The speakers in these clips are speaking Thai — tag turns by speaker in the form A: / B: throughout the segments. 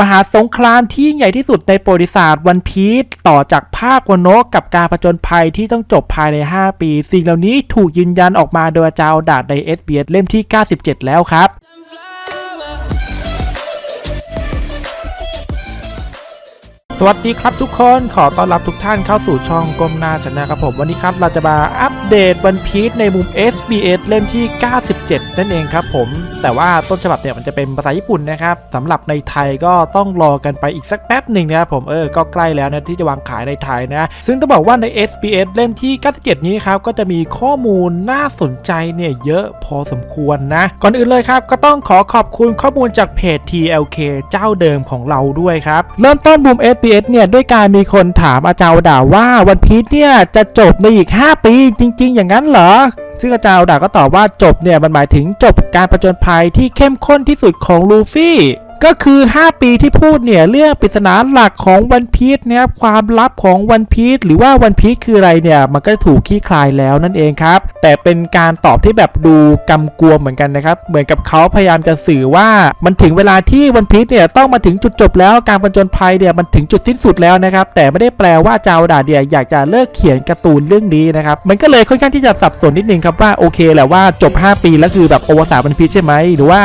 A: มหาสงครามที่ใหญ่ที่สุดในประวัติศาสตร์วันพีชต่อจากภาควโนกกับการผจญภัยที่ต้องจบภายใน 5 ปี สิ่งเหล่านี้ถูกยืนยันออกมาโดยอาจารย์ดาดใน SBS เล่มที่ 97 แล้วครับ สวัสดีครับทุกคนขอต้อนรับทุกท่านเข้าสู่ช่องก้มหน้าชนะครับผมวันนี้ครับเราจะมาอัปเดตวันพีชในมุม SBS เล่มที่ 97 นั่นเองครับผมแต่ว่าต้นฉบับเนี่ยมันจะเป็นภาษาญี่ปุ่นนะครับสำหรับในไทยก็ต้องรอกันไปอีกสักแป๊บหนึ่งนะครับผมเออก็ใกล้แล้วนะที่จะวางขายในไทยนะซึ่งต้องบอกว่าใน SBS เล่มที่ 97 นี้ครับก็จะมีข้อมูลน่าสนใจเนี่ยเยอะพอสมควรนะก่อนอื่นเลยครับก็ต้องขอขอบคุณข้อมูลจากเพจ TLK เจ้าเดิมของเราด้วยครับเริ่มต้นมุม SBS เนี่ยด้วยการมีคนถามอาจารย์ด่าว่าวันพีชเนี่ยจะจบในอีก 5 ปีจริง ๆ อย่างนั้นเหรอซึ่งอาจารย์ดาก็ตอบว่าจบเนี่ยมันหมายถึงจบการประจนภัยที่เข้มข้นที่สุดของลูฟี่ ก็คือ 5 ปีที่พูดเนี่ยเรื่องปริศนาหลักของวันพีชนะครับความลับของวันพีชหรือว่าวันพีชคืออะไรเนี่ยมันก็ถูกขี้คลายแล้วนั่นเองครับ แต่เป็นการตอบที่แบบดูกำกวมเหมือนกันนะครับ เหมือนกับเขาพยายามจะสื่อว่ามันถึงเวลาที่วันพีชเนี่ยต้องมาถึงจุดจบแล้วการประจนภัยเนี่ยมันถึงจุดสิ้นสุดแล้วนะครับ แต่ไม่ได้แปลว่าจาวดาเนี่ยอยากจะเลิกเขียนการ์ตูนเรื่องนี้นะครับมันก็เลยค่อนข้างที่จะสับสนนิดนึงครับว่าโอเคแหละว่าจบ 5 ปีแล้วคือแบบโอวสานวันพีชใช่ไหมหรือว่า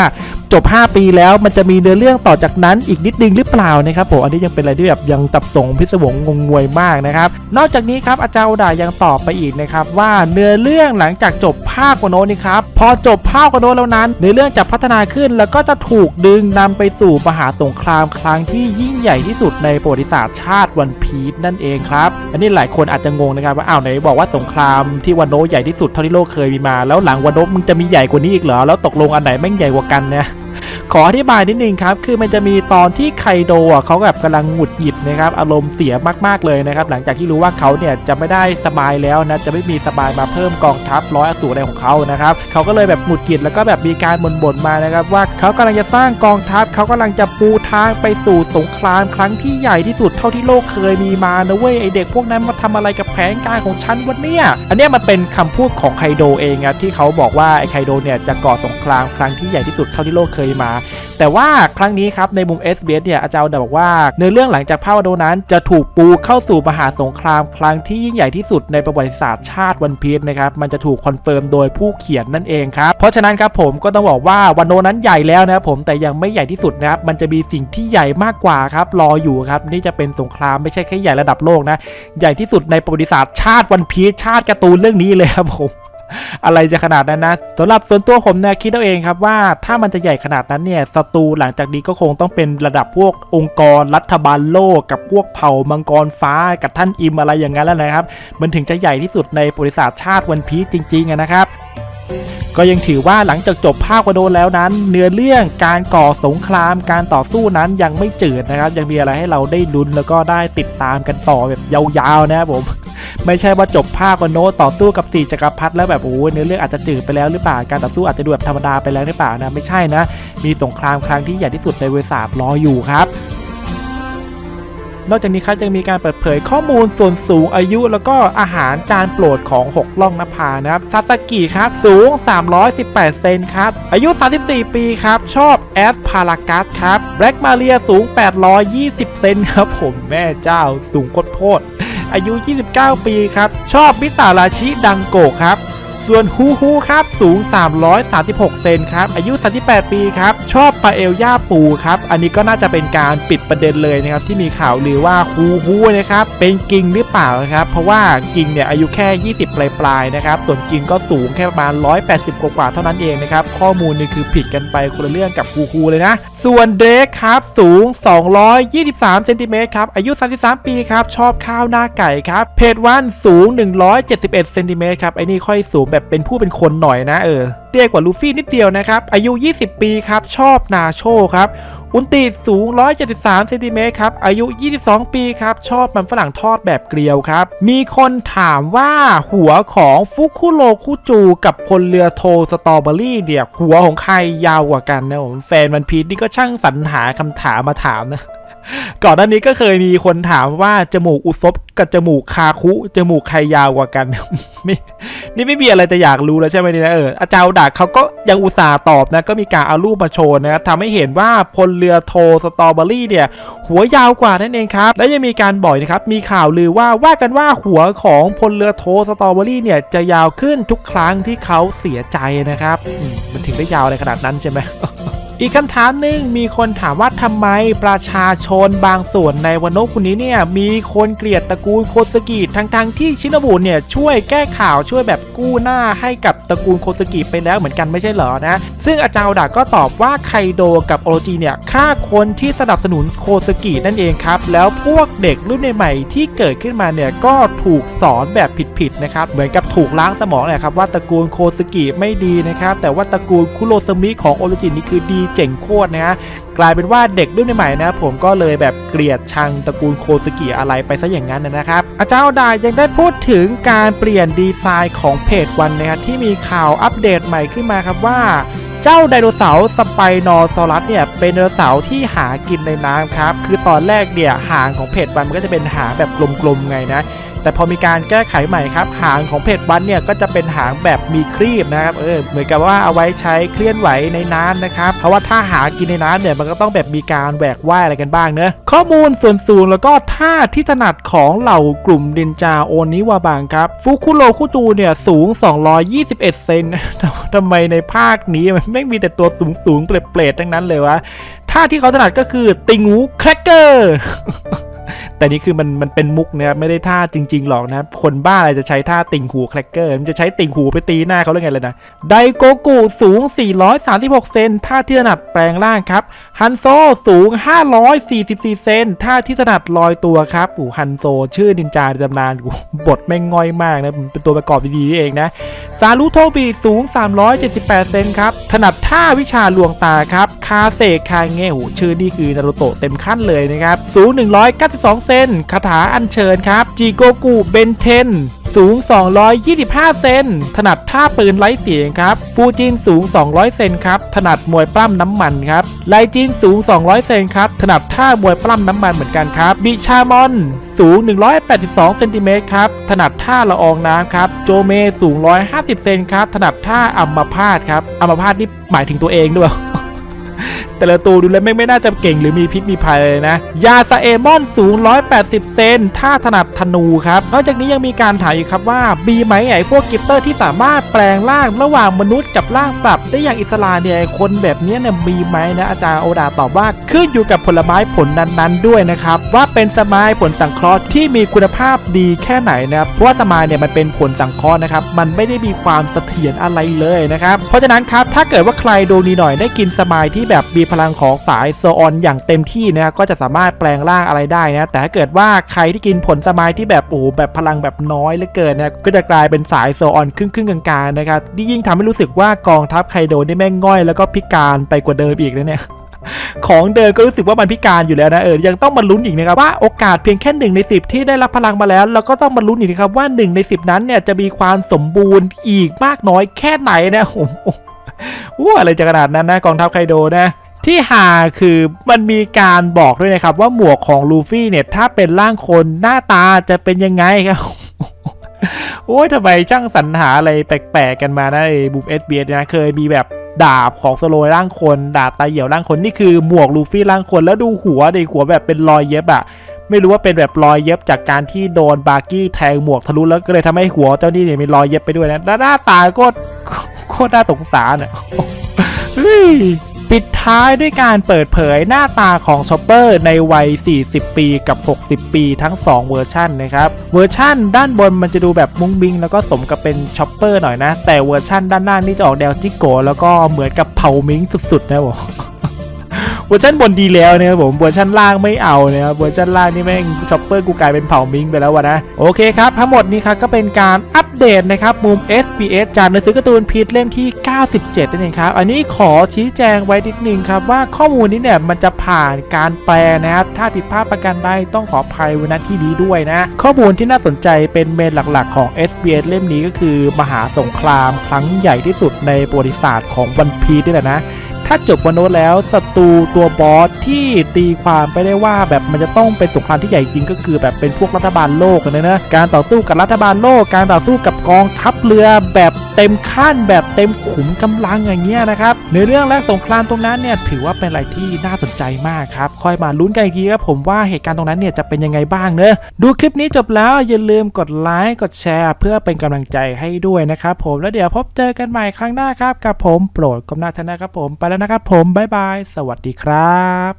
A: จบ 5 ปีแล้วมันจะมีเนื้อเรื่องต่อจากนั้นอีกนิดนึงหรือเปล่านะครับผมอันนี้ยังเป็นอะไรที่แบบยังตับสงพิศวงงงงวยมากนะครับนอกจากนี้ครับอาจารย์ดายังตอบไปอีกนะครับว่าเนื้อเรื่องหลังจากจบภาควโนนี่ครับพอจบภาควโนแล้วนั้นเนื้อเรื่องจะพัฒนาขึ้น แล้วก็จะถูกดึงนำไปสู่มหาสงครามครั้งที่ยิ่งใหญ่ที่สุดในประวัติศาสตร์ชาติวันพีชนั่นเองครับอันนี้หลายคนอาจจะงงนะครับว่าอ้าวไหนบอกว่าสงครามที่วันโนใหญ่ที่สุดเท่าที่โลกเคยมีมา แล้วหลังวันโนมึงจะมีใหญ่กว่านี้อีกเหรอแล้วตกลงอันไหนแม่งใหญ่กว่ากันเนี่ยขออธิบายนิดนึงครับ คือมันจะมีตอนที่ไคโดอะเขาแบบกำลังหงุดหงิดนะครับ อารมณ์เสียมากๆเลยนะครับ หลังจากที่รู้ว่าเขาเนี่ยจะไม่ได้สบายแล้วนะ จะไม่มีสบายมาเพิ่มกองทัพร้อยอสูรอะไรของเขานะครับ เขาก็เลยแบบหงุดหงิดแล้วก็แบบมีการบ่นๆมานะครับว่าเขากำลังจะสร้างกองทัพ เขากำลังจะปูทางไปสู่สงครามครั้งที่ใหญ่ที่สุดเท่าที่โลกเคยมีมานะเว้ยไอเด็กพวกนั้นมาทำอะไรกับแผนการของฉันวะเนี่ย อันเนี้ยมันเป็นคำพูดของไคโดเองครับที่เขาบอกว่าไอไคโดเนี่ยจะก่อสงครามครั้งที่ใหญ่ที่สุดเท่าที่โลกเคยมา แต่ว่าครั้งนี้ครับในมุม SBS เนี่ยอาจารย์ด้บอกว่าเนื้อเรื่องหลังจากภาควันโดนั้นจะถูกปูเข้าสู่มหาสงครามครั้งที่ยิ่งใหญ่ที่สุดในประวัติศาสตร์ชาติวันพีชนะครับมันจะถูกคอนเฟิร์มโดยผู้เขียนนั่นเองครับเพราะฉะนั้นครับผมก็ต้องบอกว่าวันโดนั้นใหญ่แล้วนะครับผมแต่ยังไม่ใหญ่ที่สุดนะครับมันจะมีสิ่งที่ใหญ่มากกว่าครับรออยู่ครับนี่จะเป็นสงครามไม่ใช่แค่ใหญ่ระดับโลกนะใหญ่ที่สุดในประวัติศาสตร์ชาติวันพีชชาติการ์ตูนเรื่องนี้เลยครับผม อะไรจะขนาดนั้นนะสำหรับส่วนตัวผมเนี่ยคิดเอาเองครับว่าถ้ามันจะใหญ่ขนาดนั้นเนี่ยศัตรูหลังจากนี้ก็คงต้องเป็นระดับพวกองค์กรรัฐบาลโลก กับพวกเผ่ามังกรฟ้ากับท่านอิมอะไรอย่างนั้นแล้วนะครับ มันถึงจะใหญ่ที่สุดในประวัติศาสตร์ชาติวันพีจริงๆนะครับก็ยังถือว่าหลังจากจบภาควโดนแล้วนั้น เนื้อเรื่องการก่อสงคราม การต่อสู้นั้นยังไม่จืดนะครับ ยังมีอะไรให้เราได้ลุ้นแล้วก็ได้ติดตามกันต่อแบบยาวๆนะครับผม ไม่ใช่ว่าจบภาควโนต่อสู้กับสี่จักรพรรดิแล้วแบบโอ้ยเนื้อเรื่องอาจจะจืดไปแล้วหรือเปล่าการต่อสู้อาจจะดูแบบธรรมดาไปแล้วหรือเปล่านะไม่ใช่นะ มีสงครามครั้งที่ใหญ่ที่สุดในประวัติศาสตร์รออยู่ครับนอกจากนี้ครับยังมีการเปิดเผยข้อมูลส่วนสูงอายุ แล้วก็อาหารจานโปรดของ 6 ล่องนภานะครับซาสกิครับ สูง 318 เซนครับ อายุ 34 ปีครับ ชอบแอสพารากัสครับแบล็กมาเรียสูง 820 เซนครับผมแม่เจ้าสูงโคตร อายุ 29 ปีครับ ชอบมิตาราชิดังโกะครับ ส่วนฮูฮูครับสูง 336 เซนครับอายุ 38 ปีครับชอบปลาเอลย่าปูครับอันนี้ก็น่าจะเป็นการปิดประเด็นเลยนะครับที่มีข่าวลือว่าฮูฮูนะครับเป็นกิงหรือเปล่าครับเพราะว่ากิงเนี่ยอายุแค่ 20 ปลายปลายๆนะครับส่วนกิงก็สูงแค่ประมาณ 180 กว่าๆเท่านั้นเองนะครับข้อมูลนี่คือผิดกันไปคนละเรื่องกับฮูฮูเลยนะ ส่วนเดรกครับสูง 223 เซนติเมตรครับอายุ 33 ปีครับชอบข้าวหน้าไก่ครับเพจวันสูง 171 เซนติเมตรครับไอ้นี่ค่อยสูงแบบเป็นผู้เป็นคนหน่อยนะเออเตี้ยกว่าลูฟี่นิดเดียวนะครับ อายุ 20 ปีครับ ชอบนาโชครับอุนติสูง 173เซนติเมตรครับ อายุ 22 ปีครับ ชอบมันฝรั่งทอดแบบเกลียวครับ มีคนถามว่าหัวของฟุคุโรคุจูกับพลเรือโทสตรอเบอรี่เนี่ย หัวของใครยาวกว่ากันนะผมแฟนมันพีทนี่ก็ช่างสรรหาคำถามมาถามนะ ก่อนหน้านี้ก็เคยมีคนถามว่าจมูกอุซบกับจมูกคาคุ จมูกใครยาวกว่ากันไม่นี่ไม่มีอะไรจะอยากรู้แล้วใช่ไหมนี่นะเอออาจารย์ดักเขาก็ยังอุตส่าห์ตอบนะ ก็มีการเอารูปมาโชว์นะครับทำให้เห็นว่าพลเรือโทสตรอเบอรี่เนี่ย หัวยาวกว่านั่นเองครับ และยังมีการบ่อกนะครับ มีข่าวลือว่าว่ากันว่าหัวของพลเรือโทสตรอเบอรี่เนี่ยจะยาวขึ้นทุกครั้งที่เขาเสียใจนะครับมมันถึงได้ยาวอะไรขนาดนั้นใช่ไหม อีกคำถามหนึ่งมีคนถามว่าทำไมประชาชนบางส่วนในวันโนคุณนี้เนี่ยมีคนเกลียดตระกูลโคสกิทั้งๆที่ชินบุเนี่ยช่วยแก้ข่าวช่วยแบบกู้หน้าให้กับตระกูลโคสกิไปแล้วเหมือนกันไม่ใช่เหรอนะ ซึ่งอาจารย์ดาก็ตอบว่าไคโดกับโอโรจิเนี่ยฆ่าคนที่สนับสนุนโคสกินั่นเองครับ แล้วพวกเด็กรุ่นใหม่ที่เกิดขึ้นมาเนี่ยก็ถูกสอนแบบผิดๆนะครับเหมือนกับถูกล้างสมองเลยครับว่าตระกูลโคสกิไม่ดีนะครับแต่ว่าตระกูลคุโรซมิของโอโรจินี่คือดีเจ๋งโคตรนะฮะกลายเป็นว่าเด็กรุ่นใหม่นะผมก็เลยแบบเกลียดชังตระกูลโคสกิอะไรไปซะอย่างนั้นนะครับอาจารย์ดายังได้พูดถึงการเปลี่ยนดีไซน์ของเพจวันนะครับที่มีข่าวอัปเดตใหม่ขึ้นมาครับว่าเจ้าไดโนเสาร์สไปโนซอรัสเนี่ยเป็นไดโนเสาร์ที่หากินในน้ำครับ คือตอนแรกเนี่ยหางของเพจวันมันก็จะเป็นหางแบบกลมๆไงนะ แต่พอมีการแก้ไขใหม่ครับ หางของเพจวันเนี่ยก็จะเป็นหางแบบมีครีบนะครับเออเหมือนกับว่าเอาไว้ใช้เคลื่อนไหวในน้ำนะครับ เพราะว่าถ้าหากินในน้ำเนี่ยมันก็ต้องแบบมีการแหวกว่ายอะไรกันบ้างเนอะข้อมูลส่วนสูงแล้วก็ท่าที่ถนัดของเหล่ากลุ่มดินจาโอนิวาบังครับฟุคุโรคุจูเนี่ยสูง 221 เซนทำไมในภาคนี้มันไม่มีแต่ตัวสูงสูงๆเปรตๆทั้งนั้นเลยวะท่าที่เขาถนัดก็คือติงหูแครกเกอร์ แต่นี่คือมันมันเป็นมุกนะครับไม่ได้ท่าจริง ๆ หรอกนะคนบ้าอะไรจะใช้ท่าติ่งหูแครกเกอร์มันจะใช้ติ่งหูไปตีหน้าเขาหรือไงเลยนะไดโกกุสูง 436 เซนท่าที่ถนัดแปลงร่างครับฮันโซสูง 544 เซนท่าที่ถนัดลอยตัวครับอูฮันโซชื่อนินจาในตำนานกูบทแม่งง่อยมากนะเป็นตัวประกอบดีๆนี่เองนะซารุโทบีสูง 378 เซนครับถนัดท่าวิชาลวงตาครับคาเซคาเงะโหชื่อนี่คือนารุโตะเต็มขั้นเลยนะครับสูง192เซนคาถาอัญเชิญครับ จิโกกุเบนเทนสูง 225 เซน ถนัดท่าปืนไร้เสียงครับ ฟูจินสูง 200 เซนครับ ถนัดมวยปล้ำน้ำมันครับ ไลจินสูง 200 เซนครับ ถนัดท่ามวยปล้ำน้ำมันเหมือนกันครับ บิชามอนสูง 182 เซนติเมตรครับ ถนัดท่าละอองน้ำครับ โจเมสูง 150 เซนครับ ถนัดท่าอัมพาตครับ อัมพาตนี่หมายถึงตัวเองด้วย แต่ละตัวดูแล้วไม่ไม่น่าจะเก่งหรือมีพิษมีภัยเลยนะ ยาซาเอมอนสูง 180 เซนท่าถนัดธนูครับ นอกจากนี้ยังมีการถามอีกครับว่ามีไหมไอ้พวกกิฟเตอร์ที่สามารถแปลงร่างระหว่างมนุษย์กับร่างสัตว์ได้อย่างอิสระเนี่ยคนแบบนี้เนี่ยมีไหมนะอาจารย์โอดาตอบว่าขึ้นอยู่กับผลไม้ผลนั้นๆ ด้วยนะครับว่าเป็นสมายผลสังเคราะห์ที่มีคุณภาพดีแค่ไหนนะครับเพราะว่าสมายเนี่ยมันเป็นผลสังเคราะห์นะครับมันไม่ได้มีความเสถียรอะไรเลยนะครับเพราะฉะนั้นครับถ้าเกิดว่าใครโดนดีหน่อยได้กินสมายที่แบบมีพลังของสายโซออนอย่างเต็มที่นะครับก็จะสามารถแปลงร่างอะไรได้นะ แต่ถ้าเกิดว่าใครที่กินผลสมายที่แบบโอ้โหแบบพลังแบบน้อยเหลือเกินนะก็จะกลายเป็นสายโซออนครึ่งครึ่งกลางๆนะครับที่ยิ่งทำให้รู้สึกว่ากองทัพไคโดนี่แม่งง่อยแล้วก็พิการไปกว่าเดิมอีกนะเนี่ยของเดิมก็รู้สึกว่ามันพิการอยู่แล้วนะเออยังต้องมาลุ้นอีกนะครับว่าโอกาสเพียงแค่หนึ่งในสิบที่ได้รับพลังมาแล้ว แล้วก็ต้องมาลุ้นอีกนะครับว่าหนึ่งในสิบนั้นเนี่ยจะมีความสมบูรณ์อีกมากน้อยแค่ไหนนะโอ้โห ว้าอะไรจะขนาดนั้นนะกองทัพไคโดนะที่หาคือมันมีการบอกด้วยนะครับ ว่าหมวกของลูฟี่เนี่ย ถ้าเป็นร่างคนหน้าตาจะเป็นยังไงครับโอ้ยทำไมช่างสรรหาอะไรแปลกๆกันมานะไอ้บูมเอสเบียนะเคยมีแบบดาบของสโลยร่างคน ดาบตาเหี่ยวร่างคนนี่คือหมวกลูฟี่ร่างคนแล้วดูหัวดิหัวแบบเป็นรอยเย็บอะไม่รู้ว่าเป็นแบบรอยเย็บจากการที่โดนบาร์กี้แทงหมวกทะลุแล้วก็เลยทำให้หัวเจ้านี่เนี่ยมีรอยเย็บไปด้วยนะหน้าตาก็ โคตรน่าสงสารอะปิดท้ายด้วยการเปิดเผยหน้าตาของชอปเปอร์ในวัย 40 ปีกับ 60 ปีทั้ง 2 เวอร์ชันนะครับ เวอร์ชันด้านบนมันจะดูแบบมุ้งบิง แล้วก็สมกับเป็นชอปเปอร์หน่อยนะ แต่เวอร์ชันด้านหน้านี่จะออกแนวจิโกแล้วก็เหมือนกับเผามิงสุดๆนะผม เวอร์ชันบนดีแล้วนะครับผมเวอร์ชันล่างไม่เอานะครับเวอร์ชันล่างนี่แม่งช็อปเปอร์กูกลายเป็นเผ่ามิงไปแล้ววะนะโอเคครับทั้งหมดนี้ครับก็เป็นการอัปเดตนะครับมุม SBS จากหนังสือการ์ตูนพีทเล่มที่ 97นั่นเองครับอันนี้ขอชี้แจงไว้นิดนึงครับว่าข้อมูลนี้เนี่ยมันจะผ่านการแปลนะครับถ้าผิดพลาดประการใดต้องขออภัยไว้ณที่นี้ด้วยนะ ข้อมูลที่น่าสนใจเป็นเมนหลักๆของ SBS เล่มนี้ก็คือมหาสงครามครั้งใหญ่ที่สุดในประวัติศาสตร์ของวันพีทนี่แหละนะ ถ้าจบวันโนแล้วศัตรูตัวบอสที่ตีความไปได้ว่าแบบมันจะต้องเป็นสงครามที่ใหญ่จริงก็คือแบบเป็นพวกรัฐบาลโลกนะนะการต่อสู้กับรัฐบาลโลก การต่อสู้กับกองทัพเรือแบบเต็มขั้นแบบเต็มขุมกำลังอย่างเงี้ยนะครับในเรื่องแรกสงครามตรงนั้นเนี่ยถือว่าเป็นอะไรที่น่าสนใจมากครับค่อยมาลุ้นกันอีกทีครับผมว่าเหตุการณ์ตรงนั้นเนี่ยจะเป็นยังไงบ้างเนอะดูคลิปนี้จบแล้วอย่าลืมกดไลค์กดแชร์ เพื่อเป็นกำลังใจให้ด้วยนะครับผมแล้วเดี๋ยวพบเจอกันใหม่ครั้งหน้าครับกับผมโปรดกำนาธนะครับผมไปแล้วนะครับผมบ๊ายบาย สวัสดีครับ